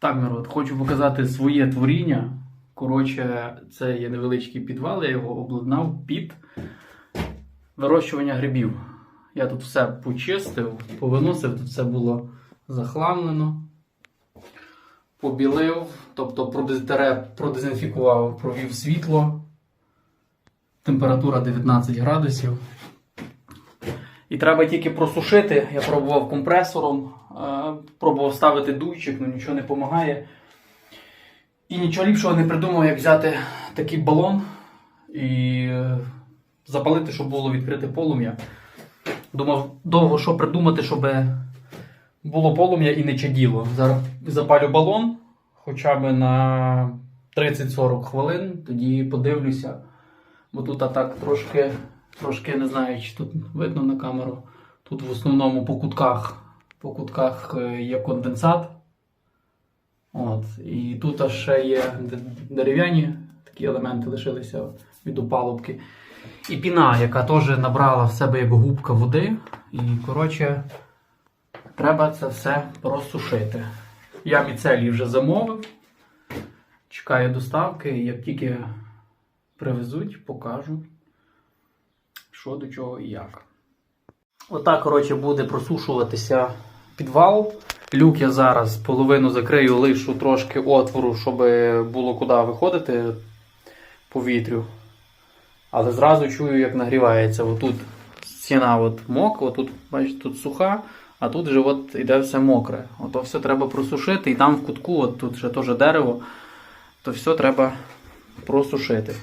Так, народ, хочу показати своє творіння. Коротше, це є невеличкий підвал, я його обладнав під вирощування грибів. Я тут все почистив, повиносив, тут все було захламлено, побілив, тобто продезінфікував, провів світло. Температура 19 градусів. І треба тільки просушити. Я пробував компресором, е, пробував ставити дуйчик, але нічого не допомагає. І нічого ліпшого не придумав, як взяти такий балон і е, запалити, щоб було відкрите полум'я. Думав довго, що придумати, щоб було полум'я і не чаділо. Зараз запалю балон хоча б на 30-40 хвилин, тоді подивлюся. Бо тут а так трошки, трошки не знаю, чи тут видно на камеру. Тут в основному по кутках, по кутках е, є конденсат. От. І тут ще є дерев'яні такі елементи лишилися від опалубки. І піна, яка теж набрала в себе як губка води. І, коротше, треба це все просушити. Я міцелій вже замовив. Чекаю доставки, як тільки привезуть, покажу, що до чого і як. Отак, коротше, буде просушуватися підвал. Люк я зараз половину закрию, лишу трошки отвору, щоб було куди виходити повітрю. Але зразу чую, як нагрівається. Отут стіна от мокра, отут, бачите, тут суха, а тут вже от іде все мокре. Ото все треба просушити, і там в кутку, от тут ще теж дерево, то все треба просушити.